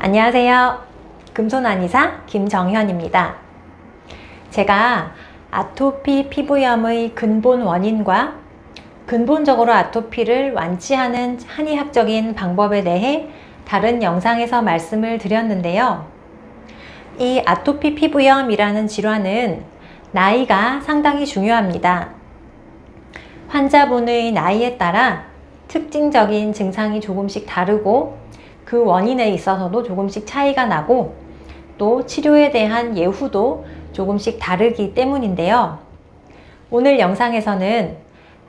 안녕하세요. 금손한의사 김정현입니다. 제가 아토피 피부염의 근본 원인과 근본적으로 아토피를 완치하는 한의학적인 방법에 대해 다른 영상에서 말씀을 드렸는데요. 이 아토피 피부염이라는 질환은 나이가 상당히 중요합니다. 환자분의 나이에 따라 특징적인 증상이 조금씩 다르고 그 원인에 있어서도 조금씩 차이가 나고 또 치료에 대한 예후도 조금씩 다르기 때문인데요. 오늘 영상에서는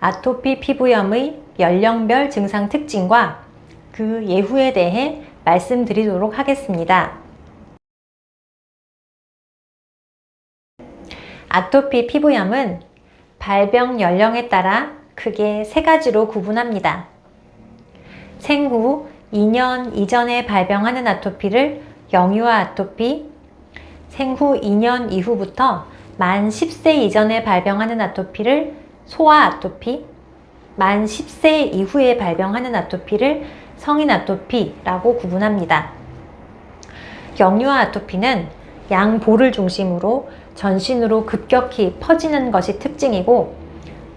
아토피 피부염의 연령별 증상 특징과 그 예후에 대해 말씀드리도록 하겠습니다. 아토피 피부염은 발병 연령에 따라 크게 세 가지로 구분합니다. 생후 2년 이전에 발병하는 아토피를 영유아 아토피, 생후 2년 이후부터 만 10세 이전에 발병하는 아토피를 소아 아토피, 만 10세 이후에 발병하는 아토피를 성인 아토피라고 구분합니다. 영유아 아토피는 양볼을 중심으로 전신으로 급격히 퍼지는 것이 특징이고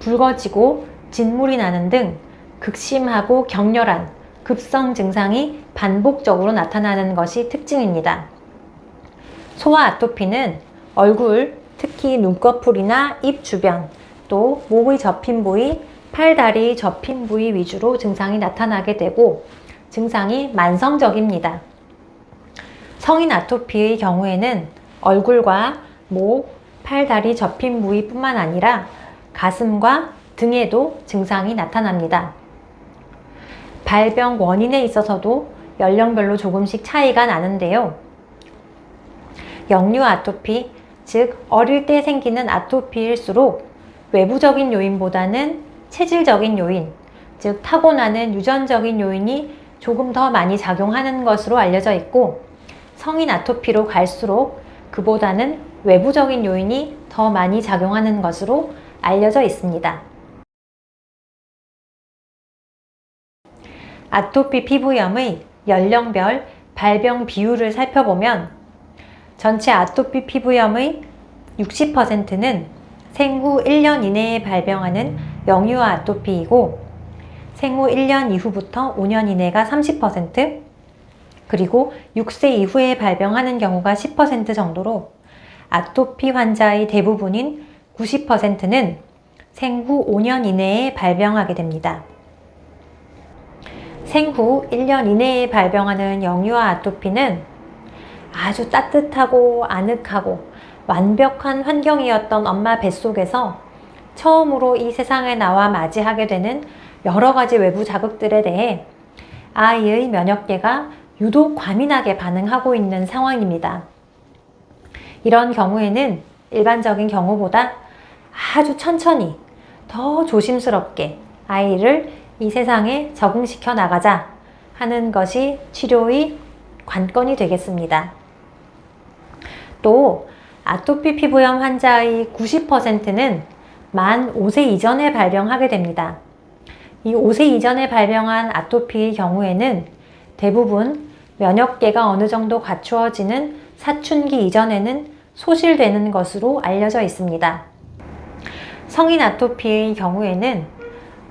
붉어지고 진물이 나는 등 극심하고 격렬한 급성 증상이 반복적으로 나타나는 것이 특징입니다. 소아 아토피는 얼굴, 특히 눈꺼풀이나 입 주변, 또 목의 접힌 부위, 팔, 다리 접힌 부위 위주로 증상이 나타나게 되고 증상이 만성적입니다. 성인 아토피의 경우에는 얼굴과 목, 팔, 다리 접힌 부위뿐만 아니라 가슴과 등에도 증상이 나타납니다. 발병 원인에 있어서도 연령별로 조금씩 차이가 나는데요. 영유 아토피, 즉 어릴 때 생기는 아토피일수록 외부적인 요인보다는 체질적인 요인, 즉 타고나는 유전적인 요인이 조금 더 많이 작용하는 것으로 알려져 있고 성인 아토피로 갈수록 그보다는 외부적인 요인이 더 많이 작용하는 것으로 알려져 있습니다. 아토피 피부염의 연령별 발병 비율을 살펴보면 전체 아토피 피부염의 60%는 생후 1년 이내에 발병하는 영유아 아토피이고 생후 1년 이후부터 5년 이내가 30% 그리고 6세 이후에 발병하는 경우가 10% 정도로 아토피 환자의 대부분인 90%는 생후 5년 이내에 발병하게 됩니다. 생후 1년 이내에 발병하는 영유아 아토피는 아주 따뜻하고 아늑하고 완벽한 환경이었던 엄마 뱃속에서 처음으로 이 세상에 나와 맞이하게 되는 여러 가지 외부 자극들에 대해 아이의 면역계가 유독 과민하게 반응하고 있는 상황입니다. 이런 경우에는 일반적인 경우보다 아주 천천히 더 조심스럽게 아이를 이 세상에 적응시켜 나가자 하는 것이 치료의 관건이 되겠습니다. 또 아토피 피부염 환자의 90%는 만 5세 이전에 발병하게 됩니다. 이 5세 이전에 발병한 아토피의 경우에는 대부분 면역계가 어느 정도 갖추어지는 사춘기 이전에는 소실되는 것으로 알려져 있습니다. 성인 아토피의 경우에는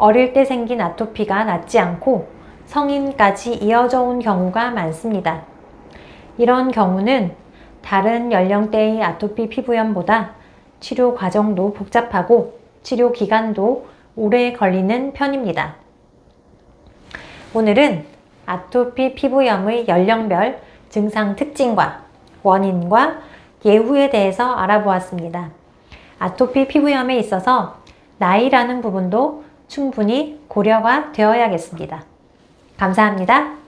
어릴 때 생긴 아토피가 낫지 않고 성인까지 이어져 온 경우가 많습니다. 이런 경우는 다른 연령대의 아토피 피부염보다 치료 과정도 복잡하고 치료 기간도 오래 걸리는 편입니다. 오늘은 아토피 피부염의 연령별 증상 특징과 원인과 예후에 대해서 알아보았습니다. 아토피 피부염에 있어서 나이라는 부분도 충분히 고려가 되어야겠습니다. 감사합니다.